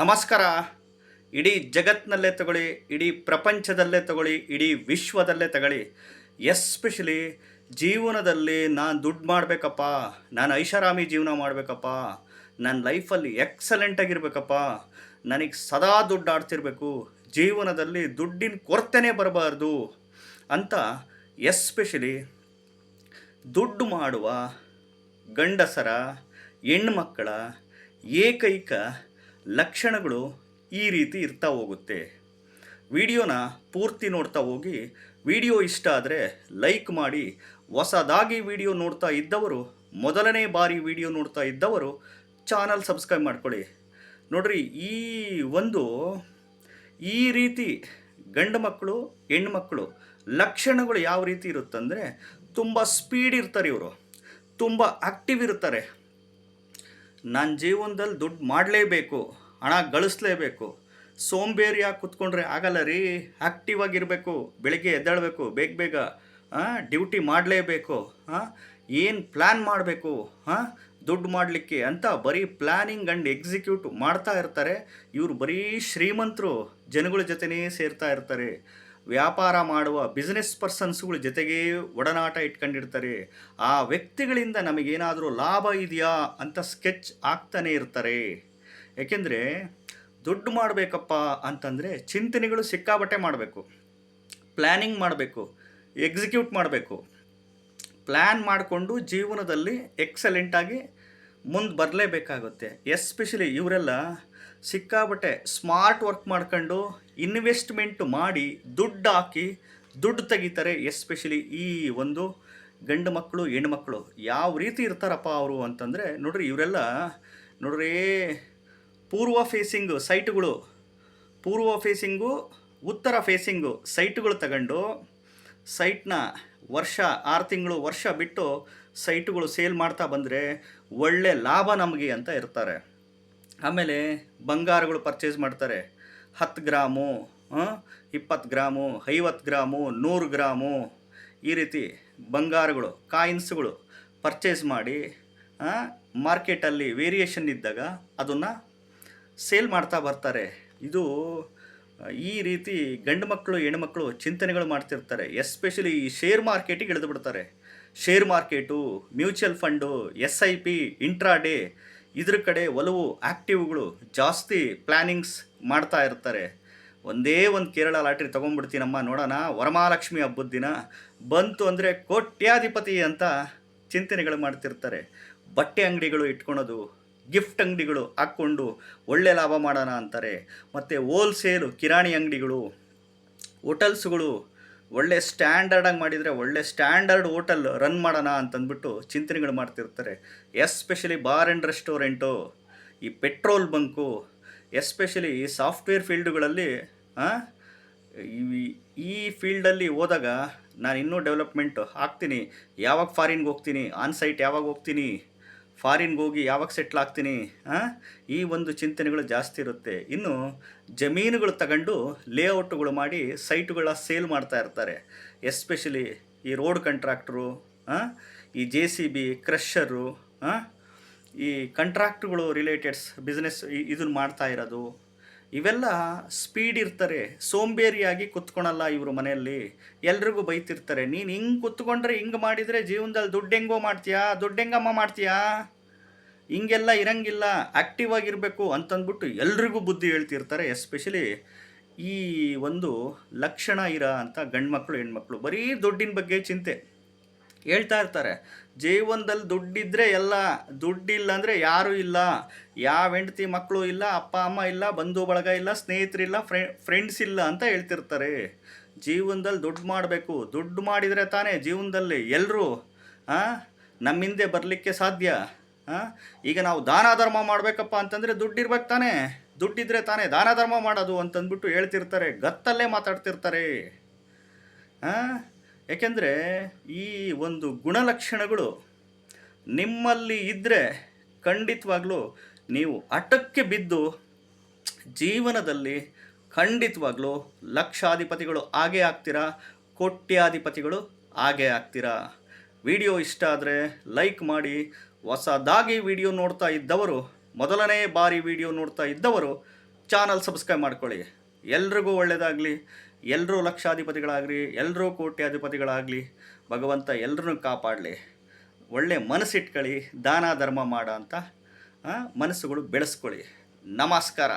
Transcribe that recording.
ನಮಸ್ಕಾರ. ಇಡೀ ಜಗತ್ತಿನಲ್ಲೇ ತಗೊಳ್ಳಿ, ಇಡೀ ಪ್ರಪಂಚದಲ್ಲೇ ತಗೊಳ್ಳಿ, ಇಡೀ ವಿಶ್ವದಲ್ಲೇ ತಗೊಳ್ಳಿ. ಎಸ್ಪೆಷಲಿ ಜೀವನದಲ್ಲಿ ನಾನು ದುಡ್ಡು ಮಾಡಬೇಕಪ್ಪ, ನಾನು ಐಷಾರಾಮಿ ಜೀವನ ಮಾಡಬೇಕಪ್ಪ ನನ್ನ ಲೈಫಲ್ಲಿ ಎಕ್ಸಲೆಂಟಾಗಿರ್ಬೇಕಪ್ಪ ನನಗೆ ಸದಾ ದುಡ್ಡು ಆಡ್ತಿರ್ಬೇಕು, ಜೀವನದಲ್ಲಿ ದುಡ್ಡಿನ ಕೊರತೆನೇ ಬರಬಾರ್ದು ಅಂತ ಎಸ್ಪೆಷಲಿ ದುಡ್ಡು ಮಾಡುವ ಗಂಡಸರ, ಹೆಣ್ಮಕ್ಕಳ ಏಕೈಕ ಲಕ್ಷಣಗಳು ಈ ರೀತಿ ಇರ್ತಾ ಹೋಗುತ್ತೆ. ವಿಡಿಯೋನ ಪೂರ್ತಿ ನೋಡ್ತಾ ಹೋಗಿ, ವಿಡಿಯೋ ಇಷ್ಟ ಆದರೆ ಲೈಕ್ ಮಾಡಿ. ಹೊಸದಾಗಿ ವಿಡಿಯೋ ನೋಡ್ತಾ ಇದ್ದವರು, ಮೊದಲನೇ ಬಾರಿ ವಿಡಿಯೋ ನೋಡ್ತಾ ಇದ್ದವರು, ಚಾನಲ್ ಸಬ್ಸ್ಕ್ರೈಬ್ ಮಾಡ್ಕೊಳ್ಳಿ. ನೋಡ್ರಿ, ಈ ಒಂದು, ಈ ರೀತಿ ಗಂಡು ಮಕ್ಕಳು ಹೆಣ್ಮಕ್ಳು ಲಕ್ಷಣಗಳು ಯಾವ ರೀತಿ ಇರುತ್ತಂದರೆ, ತುಂಬ ಸ್ಪೀಡ್ ಇರ್ತಾರೆ ಇವರು. ತುಂಬ ಆಕ್ಟಿವ್ ಇರ್ತಾರೆ. ನನ್ನ ಜೀವನದಲ್ಲಿ ದುಡ್ಡು ಮಾಡಲೇಬೇಕು, ಹಣ ಗಳಿಸ್ಲೇಬೇಕು, ಸೋಂಬೇರಿಯಾಗಿ ಕುತ್ಕೊಂಡ್ರೆ ಆಗಲ್ಲ ರೀ. ಆ್ಯಕ್ಟಿವ್ ಆಗಿರಬೇಕು, ಬೆಳಗ್ಗೆ ಎದ್ದೇಳಬೇಕು, ಬೇಗ ಬೇಗ ಡ್ಯೂಟಿ ಮಾಡಲೇಬೇಕು ಏನು ಪ್ಲ್ಯಾನ್ ಮಾಡಬೇಕು ಹಾಂ ದುಡ್ಡು ಮಾಡಲಿಕ್ಕೆ ಅಂತ ಬರೀ ಪ್ಲ್ಯಾನಿಂಗ್ ಆ್ಯಂಡ್ ಎಕ್ಸಿಕ್ಯೂಟ್ ಮಾಡ್ತಾ ಇರ್ತಾರೆ. ಇವರು ಬರೀ ಶ್ರೀಮಂತರು, ಜನಗಳ ಜೊತೆನೇ ಸೇರ್ತಾ ಇರ್ತಾರೆ. ವ್ಯಾಪಾರ ಮಾಡುವ ಬಿಸ್ನೆಸ್ ಪರ್ಸನ್ಸ್ಗಳ ಜೊತೆಗೇ ಒಡನಾಟ ಇಟ್ಕೊಂಡಿರ್ತಾರೆ. ಆ ವ್ಯಕ್ತಿಗಳಿಂದ ನಮಗೇನಾದರೂ ಲಾಭ ಇದೆಯಾ ಅಂತ ಸ್ಕೆಚ್ ಆಗ್ತಾನೆ ಇರ್ತಾರೆ. ಏಕೆಂದರೆ ದುಡ್ಡು ಮಾಡಬೇಕಪ್ಪ ಅಂತಂದರೆ ಚಿಂತನೆಗಳು ಸಿಕ್ಕಾಬಟ್ಟೆ ಮಾಡಬೇಕು. ಪ್ಲ್ಯಾನಿಂಗ್ ಮಾಡಬೇಕು ಎಕ್ಸಿಕ್ಯೂಟ್ ಮಾಡಬೇಕು. ಪ್ಲ್ಯಾನ್ ಮಾಡಿಕೊಂಡು ಜೀವನದಲ್ಲಿ ಎಕ್ಸಲೆಂಟಾಗಿ ಮುಂದೆ ಬರಲೇಬೇಕಾಗುತ್ತೆ. ಎಸ್ಪೆಷಲಿ ಇವರೆಲ್ಲ ಸಿಕ್ಕಾಬಟ್ಟೆ ಸ್ಮಾರ್ಟ್ ವರ್ಕ್ ಮಾಡ್ಕೊಂಡು ಇನ್ವೆಸ್ಟ್ಮೆಂಟ್ ಮಾಡಿ ದುಡ್ಡು ಹಾಕಿ ದುಡ್ಡು ತೆಗಿತಾರೆ, ಎಸ್ಪೆಷಲಿ ಈ ಒಂದು ಗಂಡು ಮಕ್ಕಳು ಹೆಣ್ಮಕ್ಳು ಯಾವ ರೀತಿ ಇರ್ತಾರಪ್ಪ ಅವರು ಅಂತಂದರೆ, ನೋಡ್ರಿ ಇವರೆಲ್ಲ ನೋಡ್ರಿ ಪೂರ್ವ ಫೇಸಿಂಗು ಸೈಟ್ಗಳು ಪೂರ್ವ ಫೇಸಿಂಗು ಉತ್ತರ ಫೇಸಿಂಗು ಸೈಟ್ಗಳು ತಗೊಂಡು ಸೈಟ್ನ ವರ್ಷ, ಆರು ತಿಂಗಳು ವರ್ಷ ಬಿಟ್ಟು ಸೈಟ್ಗಳು ಸೇಲ್ ಮಾಡ್ತಾ ಬಂದರೆ ಒಳ್ಳೆ ಲಾಭ ನಮಗೆ ಅಂತ ಇರ್ತಾರೆ. ಆಮೇಲೆ ಬಂಗಾರಗಳು ಪರ್ಚೇಸ್ ಮಾಡ್ತಾರೆ. ಹತ್ತು ಗ್ರಾಮು ಇಪ್ಪತ್ತು ಗ್ರಾಮು, ಐವತ್ತು ಗ್ರಾಮು, ನೂರು ಗ್ರಾಮು, ಈ ರೀತಿ ಬಂಗಾರಗಳು ಕಾಯಿನ್ಸ್ಗಳು ಪರ್ಚೇಸ್ ಮಾಡಿ ಮಾರ್ಕೆಟಲ್ಲಿ ವೇರಿಯೇಷನ್ ಇದ್ದಾಗ ಅದನ್ನು ಸೇಲ್ ಮಾಡ್ತಾ ಬರ್ತಾರೆ. ಇದು, ಈ ರೀತಿ ಗಂಡು ಮಕ್ಕಳು ಹೆಣ್ಮಕ್ಳು ಚಿಂತನೆಗಳು ಮಾಡ್ತಿರ್ತಾರೆ. ಎಸ್ಪೆಷಲಿ ಈ ಶೇರ್ ಮಾರ್ಕೆಟಿಗೆ ಇಳಿದು ಬಿಡ್ತಾರೆ. Share market mutual fund S I P intraday ಇದ್ರ ಕಡೆ ಒಲವು ಆ್ಯಕ್ಟಿವ್ಗಳು ಜಾಸ್ತಿ ಪ್ಲ್ಯಾನಿಂಗ್ಸ್ ಮಾಡ್ತಾ ಇರ್ತಾರೆ. ಒಂದೇ ಒಂದು ಕೇರಳ ಲಾಟ್ರಿ ತೊಗೊಂಡ್ಬಿಡ್ತೀನಮ್ಮ ನೋಡೋಣ. ವರಮಹಾಲಕ್ಷ್ಮಿ ಹಬ್ಬದ ದಿನ ಬಂತು ಅಂದರೆ ಕೋಟ್ಯಾಧಿಪತಿ ಅಂತ ಚಿಂತನೆಗಳು ಮಾಡ್ತಿರ್ತಾರೆ. ಬಟ್ಟೆ ಅಂಗಡಿಗಳು ಇಟ್ಕೊಳೋದು, ಗಿಫ್ಟ್ ಅಂಗಡಿಗಳು ಹಾಕ್ಕೊಂಡು ಒಳ್ಳೆ ಲಾಭ ಮಾಡೋಣ ಅಂತಾರೆ. ಮತ್ತು ಹೋಲ್ಸೇಲು ಕಿರಾಣಿ ಅಂಗಡಿಗಳು, ಹೋಟೆಲ್ಸ್ಗಳು ಒಳ್ಳೆ ಸ್ಟ್ಯಾಂಡರ್ಡಾಗಿ ಮಾಡಿದರೆ ಒಳ್ಳೆ ಸ್ಟ್ಯಾಂಡರ್ಡ್ ಹೋಟೆಲ್ ರನ್ ಮಾಡೋಣ ಅಂತಂದ್ಬಿಟ್ಟು ಚಿಂತನೆಗಳು ಮಾಡ್ತಿರ್ತಾರೆ. ಎಸ್ಪೆಷಲಿ ಬಾರ್ ಆ್ಯಂಡ್ ರೆಸ್ಟೋರೆಂಟು ಈ ಪೆಟ್ರೋಲ್ ಬಂಕು ಎಸ್ಪೆಷಲಿ ಈ ಸಾಫ್ಟ್ವೇರ್ ಫೀಲ್ಡ್ಗಳಲ್ಲಿ ಈ- ಫೀಲ್ಡಲ್ಲಿ ಹೋದಾಗ ನಾನು ಇನ್ನೂ ಡೆವಲಪ್ಮೆಂಟ್ ಆಗ್ತೀನಿ ಯಾವಾಗ ಫಾರಿನ್ಗೆ ಹೋಗ್ತೀನಿ? ಆನ್ ಸೈಟ್ ಯಾವಾಗ ಹೋಗ್ತೀನಿ? ಫಾರಿನ್ಗೆ ಹೋಗಿ ಯಾವಾಗ ಸೆಟ್ಲ್ ಆಗ್ತೀನಿ? ಈ ಒಂದು ಚಿಂತನೆಗಳು ಜಾಸ್ತಿ ಇರುತ್ತೆ. ಇನ್ನು ಜಮೀನುಗಳು ತಗೊಂಡು ಲೇಔಟ್ಗಳು ಮಾಡಿ ಸೈಟುಗಳ ಸೇಲ್ ಮಾಡ್ತಾ ಇರ್ತಾರೆ. ಎಸ್ಪೆಷಲಿ ಈ ರೋಡ್ ಕಾಂಟ್ರಾಕ್ಟ್ರು ಈ ಜೆ ಸಿ ಬಿ ಕ್ರಷರು ಈ ಕಂಟ್ರಾಕ್ಟ್ಗಳು ರಿಲೇಟೆಡ್ಸ್ ಬಿಸ್ನೆಸ್ ಇದನ್ನು ಮಾಡ್ತಾ ಇರೋದು. ಇವೆಲ್ಲ ಸ್ಪೀಡ್ ಇರ್ತಾರೆ, ಸೋಂಬೇರಿಯಾಗಿ ಕುತ್ಕೊಳಲ್ಲ ಇವರು ಮನೆಯಲ್ಲಿ. ಎಲ್ರಿಗೂ ಬೈತಿರ್ತಾರೆ, ನೀನು ಹಿಂಗೆ ಕುತ್ಕೊಂಡ್ರೆ ಹಿಂಗೆ ಮಾಡಿದರೆ ಜೀವನದಲ್ಲಿ ದುಡ್ಡು ಹೆಂಗೋ ಮಾಡ್ತೀಯಾ? ದುಡ್ಡು ಹೆಂಗಮ್ಮ ಮಾಡ್ತೀಯಾ? ಹಿಂಗೆಲ್ಲ ಇರಂಗಿಲ್ಲ ಆ್ಯಕ್ಟಿವ್ ಆಗಿರಬೇಕು ಅಂತಂದ್ಬಿಟ್ಟು ಎಲ್ರಿಗೂ ಬುದ್ಧಿ ಹೇಳ್ತಿರ್ತಾರೆ. ಎಸ್ಪೆಷಲಿ ಈ ಒಂದು ಲಕ್ಷಣ ಇರ ಅಂತ ಗಂಡ್ಮಕ್ಳು, ಹೆಣ್ಮಕ್ಳು. ಬರೀ ದುಡ್ಡಿನ ಬಗ್ಗೆ ಚಿಂತೆ. ಹೇಳ್ತಾ ಇರ್ತಾರೆ. ಜೀವನದಲ್ಲಿ ದುಡ್ಡಿದ್ರೆ ಎಲ್ಲ ದುಡ್ಡಿಲ್ಲ ಅಂದರೆ ಯಾರೂ ಇಲ್ಲ. ಯಾವ ಹೆಂಡತಿ ಮಕ್ಕಳು ಇಲ್ಲ, ಅಪ್ಪ, ಅಮ್ಮ ಇಲ್ಲ, ಬಂಧು ಬಳಗ ಇಲ್ಲ ಸ್ನೇಹಿತರಿಲ್ಲ ಫ್ರೆ ಫ್ರೆಂಡ್ಸ್ ಇಲ್ಲ ಅಂತ ಹೇಳ್ತಿರ್ತಾರೆ. ಜೀವನದಲ್ಲಿ ದುಡ್ಡು ಮಾಡಬೇಕು. ದುಡ್ಡು ಮಾಡಿದರೆ ತಾನೇ ಜೀವನದಲ್ಲಿ ಎಲ್ಲರೂ ನಮ್ಮ ಹಿಂದೆ ಬರಲಿಕ್ಕೆ ಸಾಧ್ಯ? ಈಗ ನಾವು ದಾನ ಧರ್ಮ ಮಾಡಬೇಕಪ್ಪ ಅಂತಂದರೆ ದುಡ್ಡಿರ್ಬೇಕು ತಾನೇ. ದುಡ್ಡಿದ್ರೆ ತಾನೇ ದಾನ ಧರ್ಮ ಮಾಡೋದು ಅಂತಂದ್ಬಿಟ್ಟು ಹೇಳ್ತಿರ್ತಾರೆ. ಗತ್ತಲ್ಲೇ ಮಾತಾಡ್ತಿರ್ತಾರೆ. ಹಾಂ ಯಾಕೆಂದರೆ ಈ ಒಂದು ಗುಣಲಕ್ಷಣಗಳು ನಿಮ್ಮಲ್ಲಿ ಇದ್ದರೆ ಖಂಡಿತವಾಗ್ಲೂ ನೀವು ಅಟಕ್ಕೆ ಬಿದ್ದು ಜೀವನದಲ್ಲಿ ಖಂಡಿತವಾಗ್ಲೂ ಲಕ್ಷಾಧಿಪತಿಗಳು ಆಗೇ ಆಗ್ತೀರಾ, ಕೋಟ್ಯಾಧಿಪತಿಗಳು ಆಗೇ ಆಗ್ತೀರಾ? ವಿಡಿಯೋ ಇಷ್ಟ ಆದರೆ ಲೈಕ್ ಮಾಡಿ, ಹೊಸದಾಗಿ ವಿಡಿಯೋ ನೋಡ್ತಾ ಇದ್ದವರು, ಮೊದಲನೇ ಬಾರಿ ವಿಡಿಯೋ ನೋಡ್ತಾ ಇದ್ದವರು, ಚಾನಲ್ ಸಬ್ಸ್ಕ್ರೈಬ್ ಮಾಡ್ಕೊಳ್ಳಿ. ಎಲ್ರಿಗೂ ಒಳ್ಳೆಯದಾಗಲಿ ಎಲ್ಲರೂ ಲಕ್ಷಾಧಿಪತಿಗಳಾಗಲಿ ಎಲ್ಲರೂ ಕೋಟ್ಯಾಧಿಪತಿಗಳಾಗಲಿ, ಭಗವಂತ ಎಲ್ಲರನ್ನೂ ಕಾಪಾಡಲಿ. ಒಳ್ಳೆ ಮನಸ್ಸಿಟ್ಕೊಳ್ಳಿ ದಾನ ಧರ್ಮ ಮಾಡೋ ಅಂತ ಮನಸ್ಸುಗಳು ಬೆಳೆಸ್ಕೊಳ್ಳಿ. ನಮಸ್ಕಾರ.